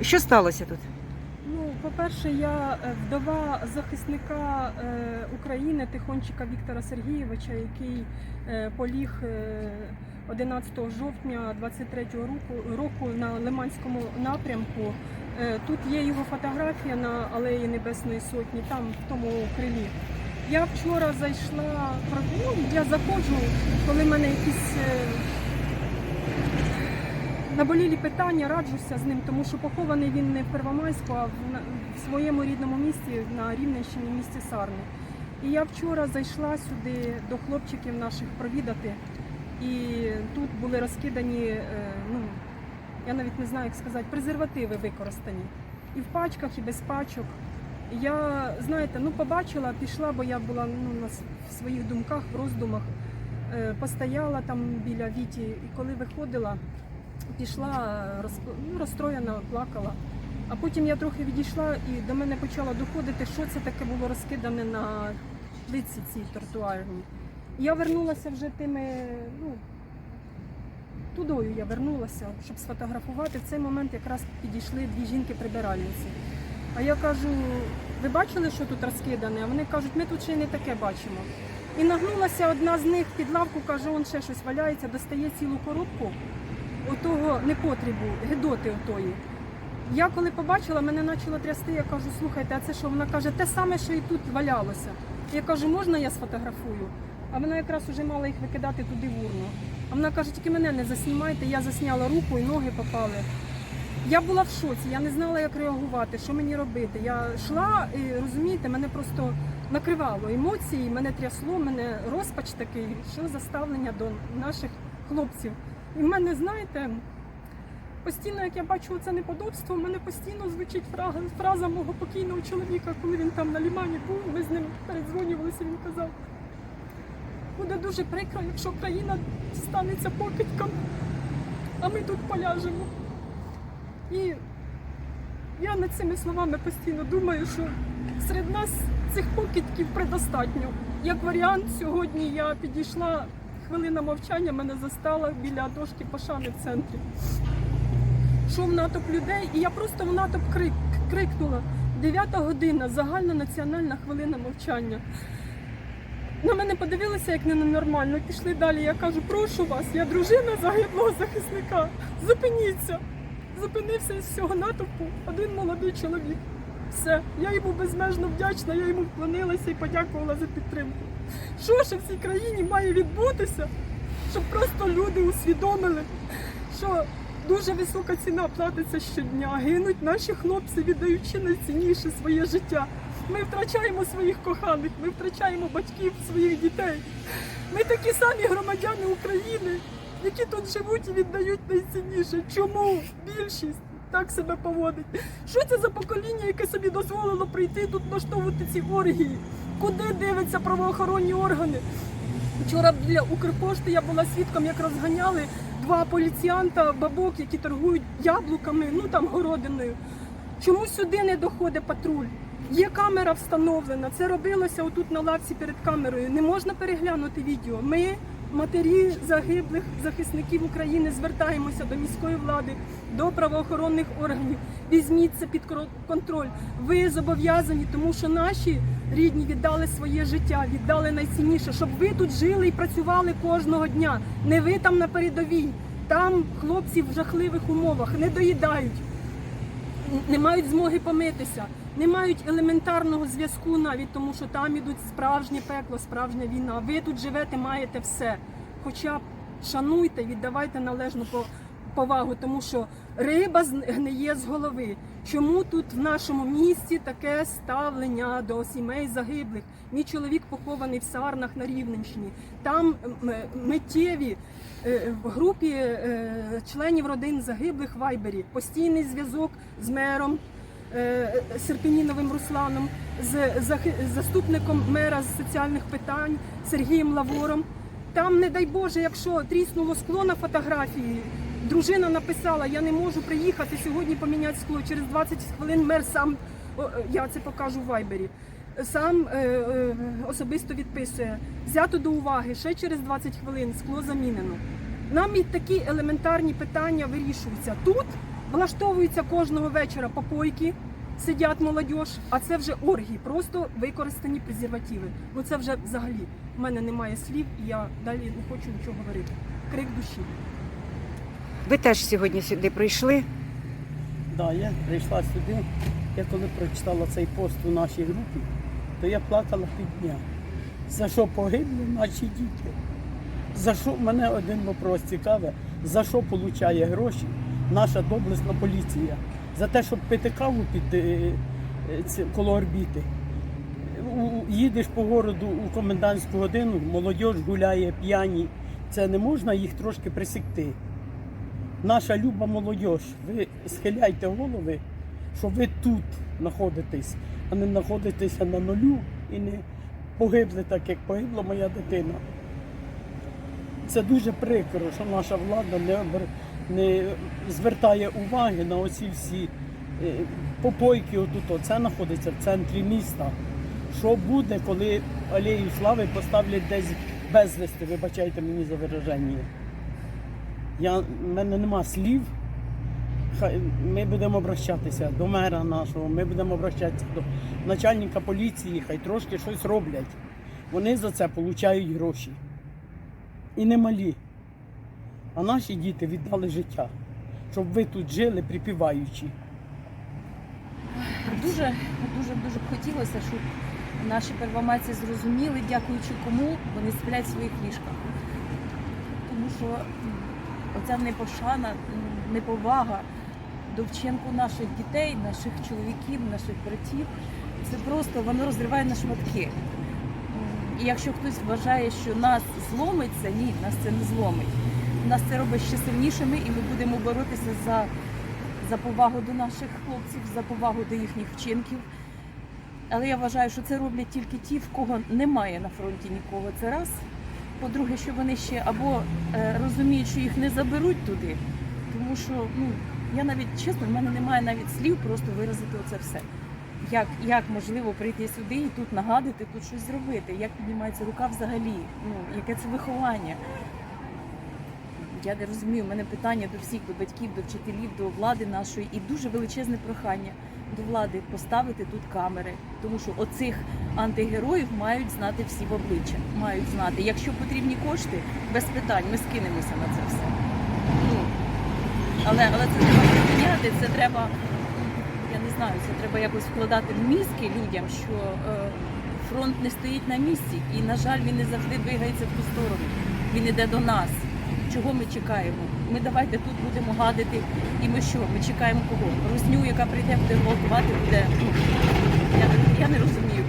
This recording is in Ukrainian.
Що сталося тут? Ну, по-перше, я е, вдова захисника е, України Тихончика Віктора Сергійовича, який е, поліг е, 11 жовтня 23 року, року на Лиманському напрямку. Тут є його фотографія на алеї Небесної Сотні, там в тому крилі. Я вчора зайшла, ну, я заходжу, коли в мене якісь наболілі питання, раджуся з ним, тому що похований він не в Первомайську, а в, в своєму рідному місті на Рівненщині, місті Сарни. І я вчора зайшла сюди до хлопчиків наших провідати, і тут були розкидані, е, ну я навіть не знаю, як сказати, презервативи використані. І в пачках, і без пачок. Я, знаєте, ну побачила, пішла, бо я була ну, на своїх думках, в роздумах. Е, Постояла там біля Віті, і коли виходила, пішла ну, розстроєна, плакала. А потім я трохи відійшла і до мене почало доходити, що це таке було розкидане на плитці цій тротуарній. Я вернулася вже тими, ну, тудою я вернулася, щоб сфотографувати. В цей момент якраз підійшли дві жінки-прибиральниці. А я кажу, ви бачили, що тут розкидане? А вони кажуть, ми тут ще й не таке бачимо. І нагнулася одна з них під лавку, каже, он ще щось валяється, достає цілу коробку отого непотрібу, гидоти отої. Я коли побачила, мене почало трясти, я кажу, слухайте, а це що? Вона каже, те саме, що і тут валялося. Я кажу, можна я сфотографую? А вона якраз уже мала їх викидати туди в урну. А вона каже, тільки мене не заснімайте, я засняла руку і ноги попали. Я була в шоці, я не знала, як реагувати, що мені робити. Я йшла і розумієте, мене просто накривало емоції, мене трясло, мене розпач такий, що за ставлення до наших хлопців. І в мене, знаєте, постійно, як я бачу це неподобство, в мене постійно звучить фраза, фраза мого покійного чоловіка, коли він там на лімані був, ми з ним передзвонювалися, він казав. Буде дуже прикро, якщо країна станеться покидьком, а ми тут поляжемо. І я над цими словами постійно думаю, що серед нас цих покидьків предостатньо. Як варіант, сьогодні я підійшла, хвилина мовчання мене застала біля дошки пошани в центрі. Шов натовп людей, і я просто в натовп крик, крикнула. Дев'ята година, загальна національна хвилина мовчання. На мене подивилися як ненормально, пішли далі. Я кажу, прошу вас, я дружина загиблого захисника. Зупиніться. Зупинився із всього натовпу один молодий чоловік. Все, я йому безмежно вдячна, я йому вклонилася і подякувала за підтримку. Що ж в цій країні має відбутися, щоб просто люди усвідомили, що дуже висока ціна платиться щодня. Гинуть наші хлопці, віддаючи найцінніше своє життя. Ми втрачаємо своїх коханих, ми втрачаємо батьків своїх дітей. Ми такі самі громадяни України, які тут живуть і віддають найцінніше. Чому більшість так себе поводить? Що це за покоління, яке собі дозволило прийти тут влаштовувати ці оргії? Куди дивляться правоохоронні органи? Вчора біля Укрпошти я була свідком, як розганяли два поліціянта бабок, які торгують яблуками, ну там городиною. Чому сюди не доходить патруль? Є камера встановлена. Це робилося отут на лавці перед камерою. Не можна переглянути відео. Ми, матері загиблих захисників України, звертаємося до міської влади, до правоохоронних органів. Візьміть це під контроль. Ви зобов'язані, тому що наші рідні віддали своє життя, віддали найцінніше, щоб ви тут жили і працювали кожного дня. Не ви там на передовій. Там хлопці в жахливих умовах не доїдають не мають змоги помитися, не мають елементарного зв'язку навіть тому, що там ідуть справжнє пекло, справжня війна. Ви тут живете, маєте все. Хоча б шануйте, віддавайте належну повагу, тому що риба гниє з голови. Чому тут в нашому місті таке ставлення до сімей загиблих? Мій чоловік похований в Сарнах на Рівненщині. Там миттєві е, в групі е, членів родин загиблих в Вайбері постійний зв'язок з мером е, Серпініновим Русланом, з заступником мера з соціальних питань Сергієм Лавором. Там, не дай Боже, якщо тріснуло скло на фотографії, дружина написала: Я не можу приїхати сьогодні поміняти скло. Через 20 хвилин мер сам е, я це покажу в Вайбері. Сам е, е, особисто відписує. Взято до уваги, ще через 20 хвилин скло замінено. Нам і такі елементарні питання вирішуються. Тут влаштовуються кожного вечора попойки, сидять молодь, а це вже оргії, просто використані презервативи. Ну це вже взагалі. У мене немає слів, і я далі не хочу нічого говорити. Крик душі. Ви теж сьогодні сюди прийшли. Да, я прийшла сюди. Я коли прочитала цей пост у нашій групі, то я плакала півдня. За що погибли наші діти? За що мене один вопрос цікавий, за що отримує гроші наша доблесна поліція? За те, щоб пити каву під е, е, коло орбіти. Їдеш по городу у комендантську годину, молодь гуляє п'яні. Це не можна їх трошки присікти. Наша люба молодь, ви схиляйте голови, що ви тут знаходитесь, а не знаходитеся на нулю і не погибли так, як погибла моя дитина. Це дуже прикро, що наша влада не, не звертає уваги на оці всі е, попойки. Отут. Це знаходиться в центрі міста. Що буде, коли алею слави поставлять десь безвісти, вибачайте мені за вираження. Я, в мене нема слів. Хай ми будемо обращатися до мера нашого, ми будемо обращатися до начальника поліції, хай трошки щось роблять. Вони за це отримують гроші. І немалі. А наші діти віддали життя, щоб ви тут жили припіваючи. Дуже, дуже, дуже б хотілося, щоб наші первомайці зрозуміли, дякуючи кому вони сплять в своїх ліжках. Тому що оця непошана, неповага до вчинку наших дітей, наших чоловіків, наших братів, це просто воно розриває на шматки. І якщо хтось вважає, що нас зломиться, ні, нас це не зломить. Нас це робить ще сильнішими, і ми будемо боротися за за повагу до наших хлопців, за повагу до їхніх вчинків. Але я вважаю, що це роблять тільки ті, в кого немає на фронті нікого. Це раз. По-друге, що вони ще або е, розуміють, що їх не заберуть туди, тому що ну я навіть чесно, в мене немає навіть слів просто виразити оце все. Як, як можливо прийти сюди і тут нагадати, тут щось зробити? Як піднімається рука взагалі? Ну яке це виховання? Я не розумію, у мене питання до всіх, до батьків, до вчителів, до влади нашої і дуже величезне прохання до влади поставити тут камери, тому що оцих антигероїв мають знати всі в обличчя. Мають знати. Якщо потрібні кошти, без питань ми скинемося на це все. Ну, але, але це треба припиняти, це треба, я не знаю, це треба якось вкладати в мізки людям, що е, фронт не стоїть на місці, і, на жаль, він не завжди двигається в ту сторону. Він іде до нас. Чого ми чекаємо? Ми давайте тут будемо гадити. І ми що? Ми чекаємо кого? Русню, яка прийде буде гвалтувати, буде. Я, я не розумію.